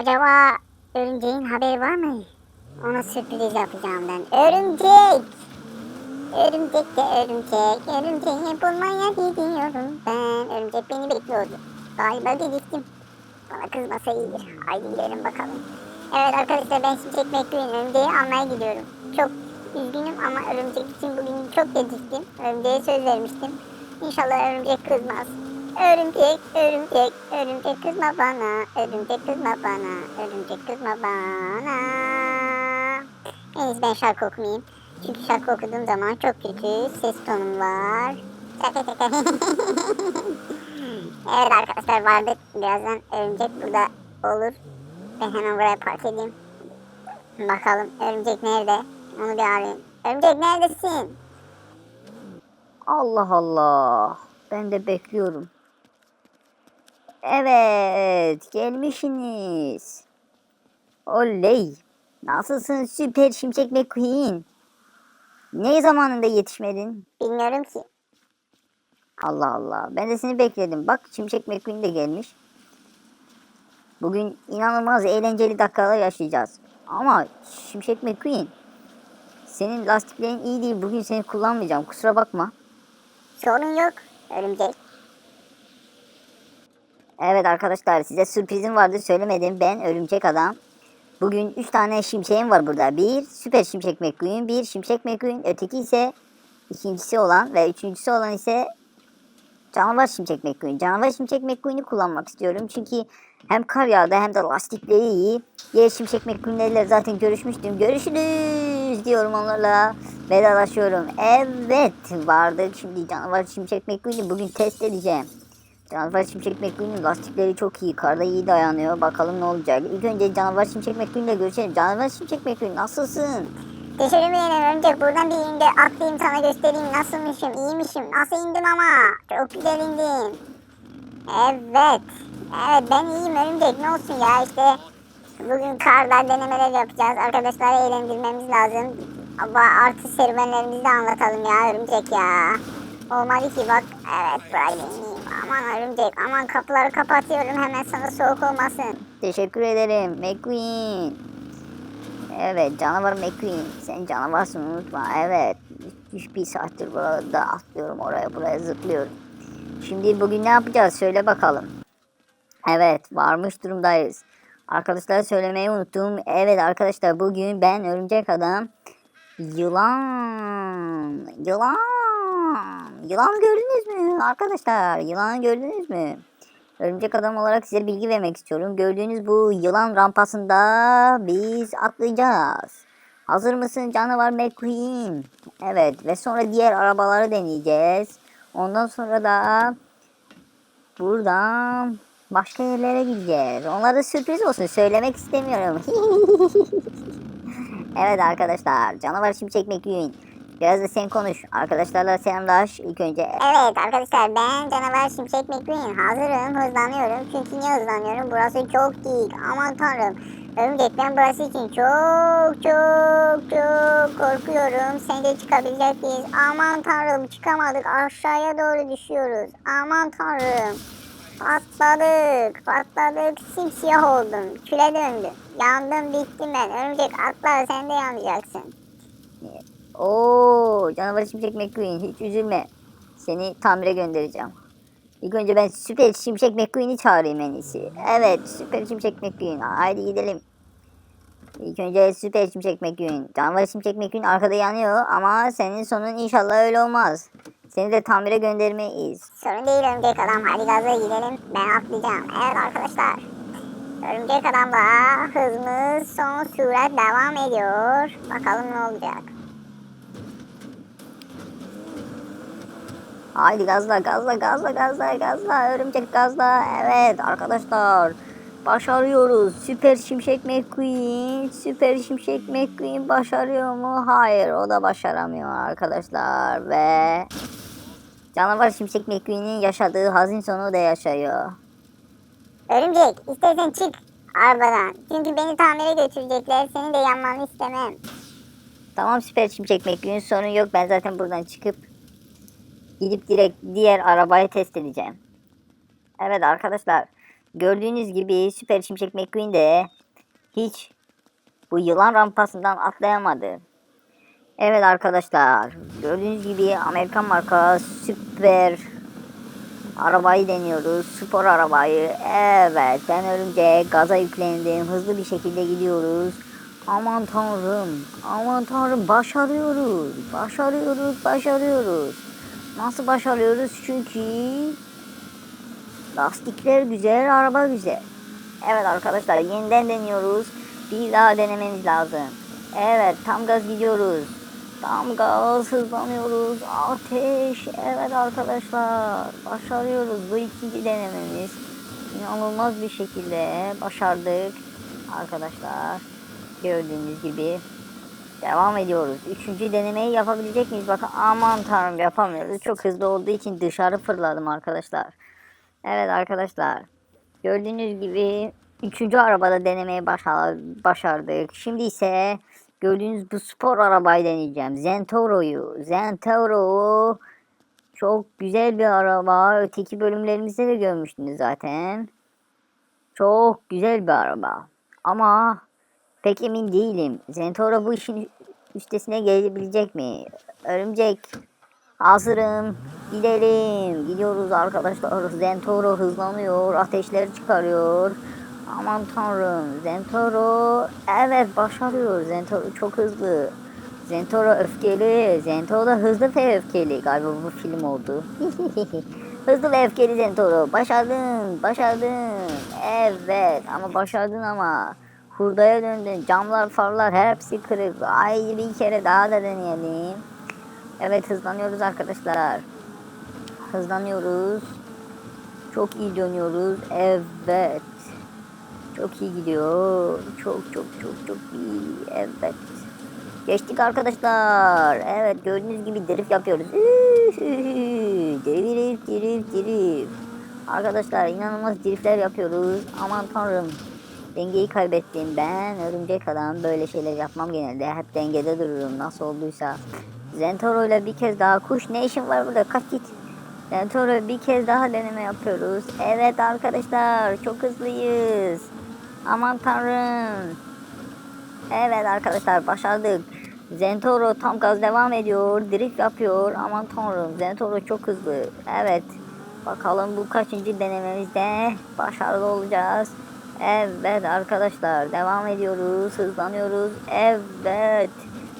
Acaba örümceğin haberi var mı? Ona sürpriz yapacağım ben. Örümcek! Örümcek de örümcek. Örümceği bulmaya gidiyorum ben. Örümcek beni bekliyordu. Galiba geciktim. Bana kızmasa iyidir. Haydi gidelim bakalım. Evet arkadaşlar ben Şimşek McQueen örümceği almaya gidiyorum. Çok üzgünüm ama örümcek için bugün çok geciktim. Örümceğe söz vermiştim. İnşallah örümcek kızmaz. Örümcek, örümcek, örümcek kızma bana. Örümcek kızma bana. Örümcek kızma bana. İyisi ben şarkı okumayayım. Çünkü şarkı okuduğum zaman çok kötü ses tonum var. Evet arkadaşlar vardık. Birazdan örümcek burada olur. Ben hemen buraya park edeyim. Bakalım örümcek nerede? Onu bir arayayım. Örümcek neredesin? Allah Allah. Ben de bekliyorum. Evet, gelmişsiniz. Oley. Nasılsın süper şimşek McQueen? Ne zamanında yetişmedin? Bilmiyorum ki. Allah Allah. Ben de seni bekledim. Bak Şimşek McQueen de gelmiş. Bugün inanılmaz eğlenceli dakikalar yaşayacağız. Ama Şimşek McQueen senin lastiklerin iyi değil. Bugün seni kullanmayacağım. Kusura bakma. Sorun yok. Örümcek. Evet arkadaşlar size sürprizim vardı söylemedim. Ben Örümcek Adam. Bugün 3 tane şimşeğim var burada. Bir Süper Şimşek McQueen, bir Şimşek McQueen, öteki ise ikincisi olan ve üçüncüsü olan ise Canavar Şimşek McQueen. Canavar Şimşek McQueen'i kullanmak istiyorum. Çünkü hem kar yağdı hem de lastikleri iyi. Diğer Şimşek McQueen'lerle zaten görüşmüştüm. Görüşürüz diyorum onlarla. Vedalaşıyorum. Evet vardık. Şimdi Canavar Şimşek McQueen'i bugün test edeceğim. Canavar Şimşek McQueen'in lastikleri çok iyi. Karda iyi dayanıyor. Bakalım ne olacak. İlk önce Canavar Şimşek McQueen'le görüşelim. Canavar Şimşek McQueen nasılsın? Teşekkür ederim örümcek. Buradan bir indir atlayayım sana göstereyim nasılmışım. iyiymişim. Nasıl indim ama. Çok güzel indim. Evet. Evet ben iyiyim örümcek. Ne olsun ya işte. Bugün karda denemeler yapacağız. Arkadaşları eğlendirmemiz lazım. Ama artı serüvenlerimizi de anlatalım ya örümcek ya. Olmadı ki bak. Evet buraya. Aman örümcek. Aman kapıları kapatıyorum. Hemen sana soğuk olmasın. Teşekkür ederim McQueen. Evet canavar McQueen. Sen canavarsın unutma. Evet. Bir saattir burada atlıyorum oraya buraya zıplıyorum. Şimdi bugün ne yapacağız söyle bakalım. Evet varmış durumdayız. Arkadaşlara söylemeyi unuttum. Evet arkadaşlar bugün ben örümcek adam yılan yılan yılan gördünüz mü arkadaşlar yılan gördünüz mü? Örümcek adam olarak size bilgi vermek istiyorum. Gördüğünüz bu yılan rampasında biz atlayacağız. Hazır mısın canavar McQueen? Evet ve sonra diğer arabaları deneyeceğiz. Ondan sonra da buradan başka yerlere gideceğiz. Onlara sürpriz olsun söylemek istemiyorum. evet arkadaşlar canavar şimşek McQueen. Biraz da sen konuş. Arkadaşlarla selamlaş. İlk önce. Evet arkadaşlar ben canavar Şimşek McQueen hazırım hızlanıyorum. Çünkü niye hızlanıyorum? Burası çok dik aman tanrım. Örümcek ben burası için çok çok çok korkuyorum. Sence çıkabilecek miyiz? Aman tanrım çıkamadık. Aşağıya doğru düşüyoruz. Aman tanrım. Patladık patladık. Simsiyah oldum. Küle döndüm. Yandım bittim ben. Örümcek atla sen de yanacaksın Oo, canavar şimşek McQueen hiç üzülme. Seni tamire göndereceğim. İlk önce ben süper şimşek McQueen'i çağırayım en iyisi. Evet süper şimşek McQueen. Haydi gidelim. İlk önce süper şimşek McQueen. Canavar şimşek McQueen arkada yanıyor ama senin sonun inşallah öyle olmaz. Seni de tamire göndermeyiz. Sorun değil örümcek adam. Hadi gaza gidelim. Ben atlayacağım. Evet arkadaşlar. Örümcek adamla hızımız son sürat devam ediyor. Bakalım ne olacak. Haydi gazla gazla gazla gazla gazla örümcek gazla. Evet arkadaşlar başarıyoruz. Süper Şimşek McQueen. Süper Şimşek McQueen başarıyor mu? Hayır o da başaramıyor arkadaşlar. Ve Canavar Şimşek McQueen'in yaşadığı hazin sonu da yaşıyor. Örümcek istersen çık arabadan. Çünkü beni tamire götürecekler. Senin de yanmanı istemem. Tamam Süper Şimşek McQueen sorun yok. Ben zaten buradan çıkıp gidip direkt diğer arabayı test edeceğim. Evet arkadaşlar gördüğünüz gibi Süper Şimşek McQueen de hiç bu yılan rampasından atlayamadı. Evet arkadaşlar gördüğünüz gibi Amerikan marka süper arabayı deniyoruz. Spor arabayı. Evet ben örümcek gaza yüklendim. Hızlı bir şekilde gidiyoruz. Aman tanrım. Aman tanrım başarıyoruz. Başarıyoruz. Başarıyoruz. Nasıl başarıyoruz? Çünkü lastikler güzel, araba güzel. Evet arkadaşlar yeniden deniyoruz. Bir daha denememiz lazım. Evet tam gaz gidiyoruz. Tam gaz hızlanıyoruz. Ateş. Evet arkadaşlar başarıyoruz. Bu ikinci denememiz. İnanılmaz bir şekilde başardık. Arkadaşlar gördüğünüz gibi devam ediyoruz. Üçüncü denemeyi yapabilecek miyiz? Bakın aman tanrım yapamıyoruz. Çok hızlı olduğu için dışarı fırladım arkadaşlar. Evet arkadaşlar. Gördüğünüz gibi üçüncü arabada denemeyi başa- başardık. Şimdi ise gördüğünüz bu spor arabayı deneyeceğim. Zentoro'yu. Zentoro çok güzel bir araba. Öteki bölümlerimizde de görmüştünüz zaten. Çok güzel bir araba. Ama pek emin değilim. Zentoro bu işin üstesine gelebilecek mi? Örümcek Hazırım. Gidelim. Gidiyoruz arkadaşlar. Zentoro hızlanıyor. Ateşleri çıkarıyor. Aman tanrım. Zentoro. Evet başarıyor. Zentoro çok hızlı. Zentoro öfkeli. Zentoro hızlı ve öfkeli. Galiba bu film oldu. hızlı ve öfkeli Zentoro. Başardın. Başardın. Evet ama başardın ama. Hurdaya döndün. Camlar farlar hepsi kırık. Ay bir kere daha da deneyelim. Evet hızlanıyoruz arkadaşlar. Hızlanıyoruz. Çok iyi dönüyoruz. Evet. Çok iyi gidiyor. Çok çok çok çok iyi. Evet. Geçtik arkadaşlar. Evet gördüğünüz gibi drift yapıyoruz. Drift drift drift. Arkadaşlar inanılmaz driftler yapıyoruz. Aman tanrım. Dengeyi kaybettim. Ben örümcek adam böyle şeyler yapmam genelde. Hep dengede dururum nasıl olduysa. Zentoro ile bir kez daha kuş ne işin var burada kaç git. Zentoro bir kez daha deneme yapıyoruz. Evet arkadaşlar çok hızlıyız. Aman tanrım. Evet arkadaşlar başardık. Zentoro tam gaz devam ediyor. Drift yapıyor. Aman tanrım Zentoro çok hızlı. Evet. Bakalım bu kaçıncı denememizde başarılı olacağız. Evet arkadaşlar devam ediyoruz. Hızlanıyoruz. Evet.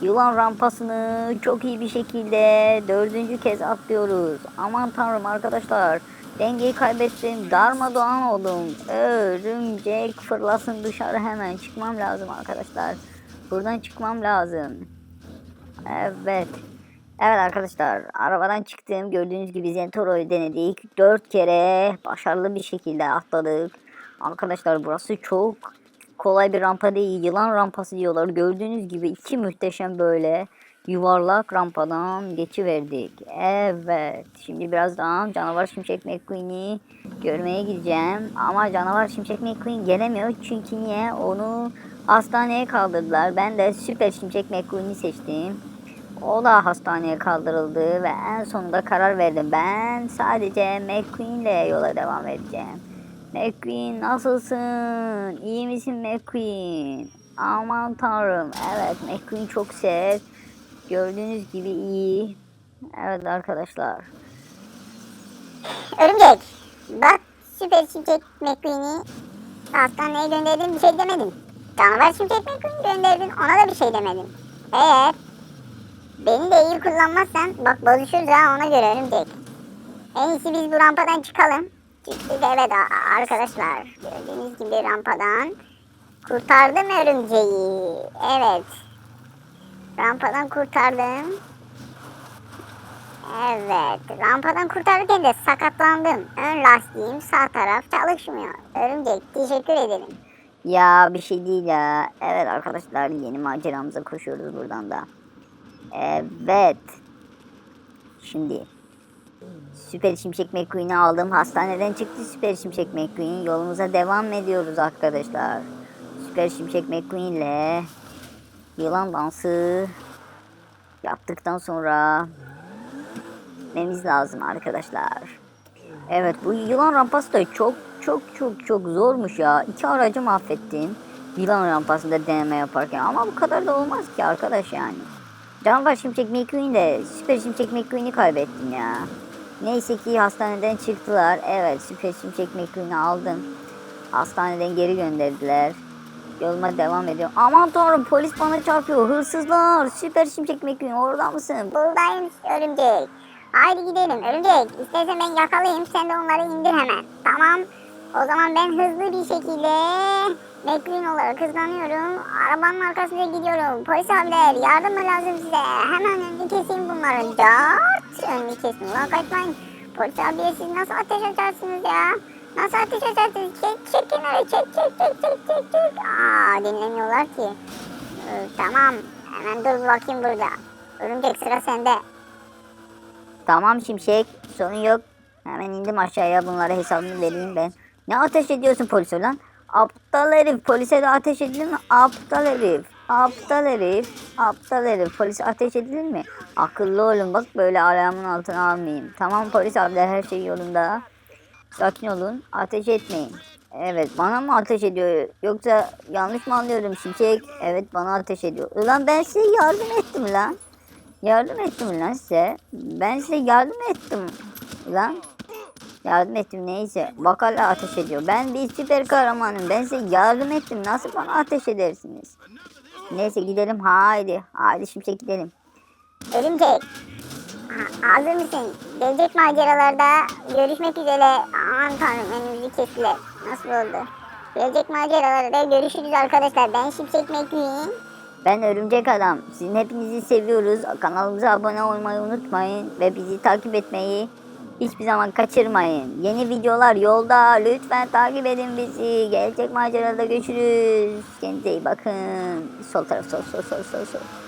Yılan rampasını çok iyi bir şekilde dördüncü kez atlıyoruz. Aman tanrım arkadaşlar. Dengeyi kaybettim. Darmadağın oldum. Örümcek fırlasın dışarı hemen. Çıkmam lazım arkadaşlar. Buradan çıkmam lazım. Evet. Evet arkadaşlar arabadan çıktım. Gördüğünüz gibi Zentoro'yu denedik. Dört kere başarılı bir şekilde atladık. Arkadaşlar burası çok kolay bir rampa değil. Yılan rampası diyorlar. Gördüğünüz gibi iki muhteşem böyle yuvarlak rampadan geçiverdik. Evet. Şimdi birazdan Canavar Şimşek McQueen'i görmeye gideceğim. Ama Canavar Şimşek McQueen gelemiyor. Çünkü niye? Onu hastaneye kaldırdılar. Ben de Süper Şimşek McQueen'i seçtim. O da hastaneye kaldırıldı ve en sonunda karar verdim. Ben sadece McQueen'le yola devam edeceğim. McQueen nasılsın? İyi misin McQueen? Aman tanrım. Evet McQueen çok sert. Gördüğünüz gibi iyi. Evet arkadaşlar. Örümcek. Bak süper şimşek McQueen'i hastaneye gönderdin bir şey demedin. Canavar şimşek McQueen gönderdin ona da bir şey demedin. Eğer beni de iyi kullanmazsan bak bozuşuruz ha ona göre örümcek. En iyisi biz bu rampadan çıkalım. Çıktık evet arkadaşlar. Gördüğünüz gibi rampadan kurtardım örümceği. Evet. Rampadan kurtardım. Evet. Rampadan kurtarırken de sakatlandım. Ön lastiğim sağ taraf çalışmıyor. Örümcek teşekkür ederim. Ya bir şey değil ya. Evet arkadaşlar yeni maceramıza koşuyoruz buradan da. Evet. Şimdi Süper Şimşek McQueen'i aldım. Hastaneden çıktı Süper Şimşek McQueen. Yolumuza devam ediyoruz arkadaşlar. Süper Şimşek McQueen ile yılan dansı yaptıktan sonra gitmemiz lazım arkadaşlar. Evet bu yılan rampası da çok çok çok çok zormuş ya. İki aracı mahvettim. Yılan rampasında deneme yaparken. Ama bu kadar da olmaz ki arkadaş yani. Canavar Şimşek McQueen de Süper Şimşek McQueen'i kaybettim ya. Neyse ki hastaneden çıktılar. Evet Süper Şimşek McQueen'i aldım. Hastaneden geri gönderdiler. Yoluma devam ediyorum. Aman tanrım polis bana çarpıyor. Hırsızlar. Süper Şimşek McQueen orada mısın? Buradayım örümcek. Haydi gidelim örümcek. İstersen ben yakalayayım sen de onları indir hemen. Tamam. O zaman ben hızlı bir şekilde McQueen olarak hızlanıyorum. Arabanın arkasında gidiyorum. Polis abiler yardım mı lazım size? Hemen önünü keseyim bunların. Dört önünü kesin. Ulan kaçmayın. Polis abiye siz nasıl ateş açarsınız ya? Nasıl ateş açarsınız? Çek çek kenara çek çek çek çek çek çek. Aa dinlemiyorlar ki. Ee, tamam. Hemen dur bakayım burada. Örümcek sıra sende. Tamam Şimşek sorun yok. Hemen indim aşağıya bunlara hesabını vereyim ben. Ne ateş ediyorsun polise lan? Aptal herif polise de ateş edilir mi? Aptal herif. Aptal herif. Aptal herif. Polise ateş edilir mi? Akıllı olun bak böyle ayağımın altına almayayım. Tamam polis abiler her şey yolunda. Sakin olun. Ateş etmeyin. Evet bana mı ateş ediyor yoksa yanlış mı anlıyorum Şimşek? Evet bana ateş ediyor. Ulan ben size yardım ettim lan. Yardım ettim lan size. Ben size yardım ettim lan. Yardım ettim neyse. Bak hala ateş ediyor. Ben bir süper kahramanım. Ben size yardım ettim. Nasıl bana ateş edersiniz? Neyse gidelim haydi. Haydi şimşek gidelim. Örümcek. Ha- hazır mısın? Gelecek maceralarda görüşmek üzere. Aman tanrım önümüzü kestiler. Nasıl oldu? Gelecek maceralarda görüşürüz arkadaşlar. Ben Şimşek McQueen. Ben Örümcek Adam. Sizin hepinizi seviyoruz. Kanalımıza abone olmayı unutmayın. Ve bizi takip etmeyi hiçbir zaman kaçırmayın. Yeni videolar yolda. Lütfen takip edin bizi. Gelecek macerada görüşürüz. Kendinize iyi bakın. Sol taraf sol sol sol sol sol.